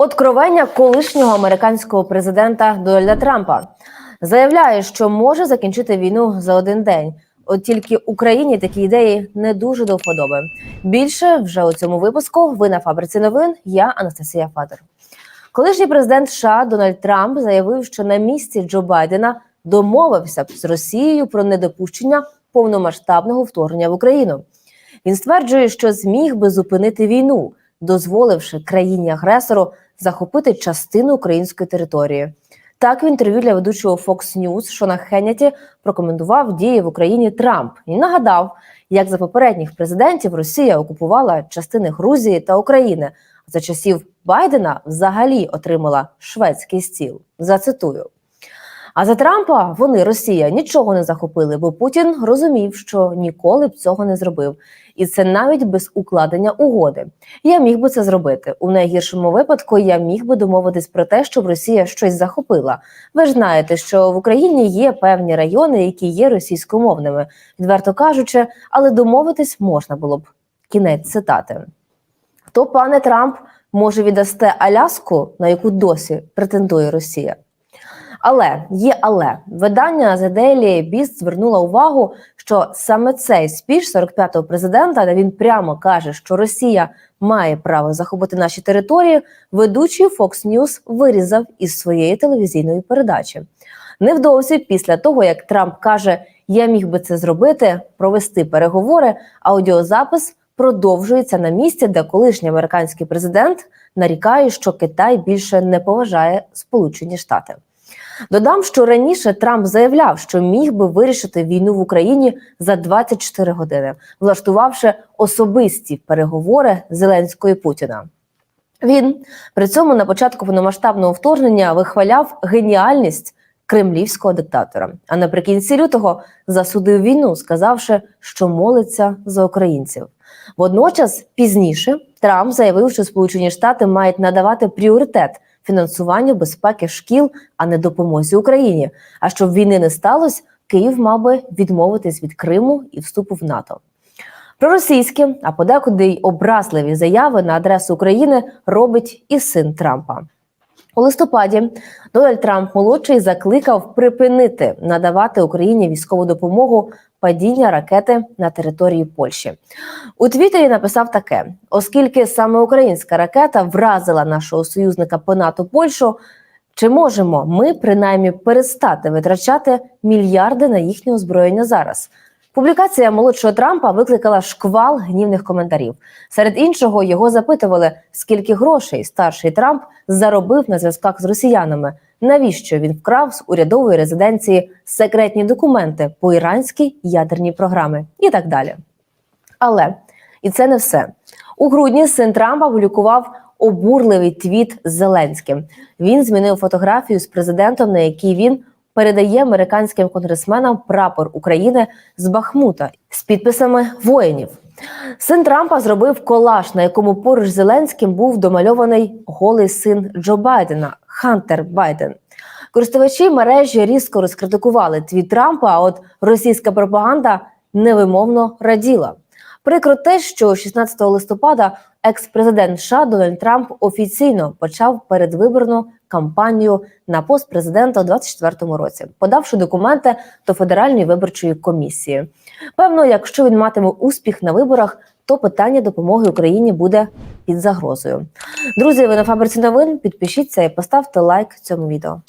Откровення колишнього американського президента Дональда Трампа заявляє, що може закінчити війну за один день. От тільки Україні такі ідеї не дуже до вподоби. Більше вже у цьому випуску. Ви на фабриці новин. Я Анастасія Фадер. Колишній президент США Дональд Трамп заявив, що на місці Джо Байдена домовився б з Росією про недопущення повномасштабного вторгнення в Україну. Він стверджує, що зміг би зупинити війну, дозволивши країні-агресору захопити частину української території. Так в інтерв'ю для ведучого Fox News Шона Хенняті прокоментував дії в Україні Трамп і нагадав, як за попередніх президентів Росія окупувала частини Грузії та України. За часів Байдена взагалі отримала шведський стіл. Зацитую. А за Трампа вони Росія нічого не захопили, бо Путін розумів, що ніколи б цього не зробив, і це навіть без укладення угоди. Я міг би це зробити у найгіршому випадку. Я міг би домовитись про те, щоб Росія щось захопила. Ви ж знаєте, що в Україні є певні райони, які є російськомовними, відверто кажучи, але домовитись можна було б. Кінець цитати. То, пане Трамп, може віддасте Аляску, на яку досі претендує Росія? Але є але видання The Daily Beast звернуло увагу, що саме цей спіч 45-го президента, де він прямо каже, що Росія має право захопити наші території. Ведучий Fox News вирізав із своєї телевізійної передачі. Невдовзі після того, як Трамп каже, я міг би це зробити, провести переговори. Аудіозапис продовжується на місці, де колишній американський президент нарікає, що Китай більше не поважає Сполучені Штати. Додам, що раніше Трамп заявляв, що міг би вирішити війну в Україні за 24 години, влаштувавши особисті переговори Зеленського і Путіна. Він при цьому на початку повномасштабного вторгнення вихваляв геніальність кремлівського диктатора. А наприкінці лютого засудив війну, сказавши, що молиться за українців. Водночас пізніше Трамп заявив, що Сполучені Штати мають надавати пріоритет фінансуванню безпеки шкіл, а не допомозі Україні. А щоб війни не сталося, Київ мав би відмовитись від Криму і вступу в НАТО. Проросійські, а подекуди й образливі заяви на адресу України робить і син Трампа. У листопаді Дональд Трамп молодший закликав припинити надавати Україні військову допомогу падіння ракети на території Польщі. У Твіттері написав таке: оскільки саме українська ракета вразила нашого союзника по НАТО Польщу. Чи можемо ми принаймні перестати витрачати мільярди на їхнє озброєння зараз? Публікація молодшого Трампа викликала шквал гнівних коментарів. Серед іншого його запитували, скільки грошей старший Трамп заробив на зв'язках з росіянами. Навіщо він вкрав з урядової резиденції секретні документи по іранській ядерній програмі і так далі. Але і це не все у грудні. Син Трампа публікував обурливий твіт з Зеленським. Він змінив фотографію з президентом, на якій він передає американським конгресменам прапор України з Бахмута з підписами воїнів. Син Трампа зробив колаж, на якому поруч Зеленським був домальований голий син Джо Байдена Хантер Байден. Користувачі мережі різко розкритикували твіт Трампа. А от російська пропаганда невимовно раділа. Прикро те, що 16 листопада екс-президент США Дональд Трамп офіційно почав передвиборну кампанію на пост президента у 2024 році, подавши документи до федеральної виборчої комісії. Певно, якщо він матиме успіх на виборах, то питання допомоги Україні буде під загрозою. Друзі, ви на фабриці новин. Підпишіться і поставте лайк цьому відео.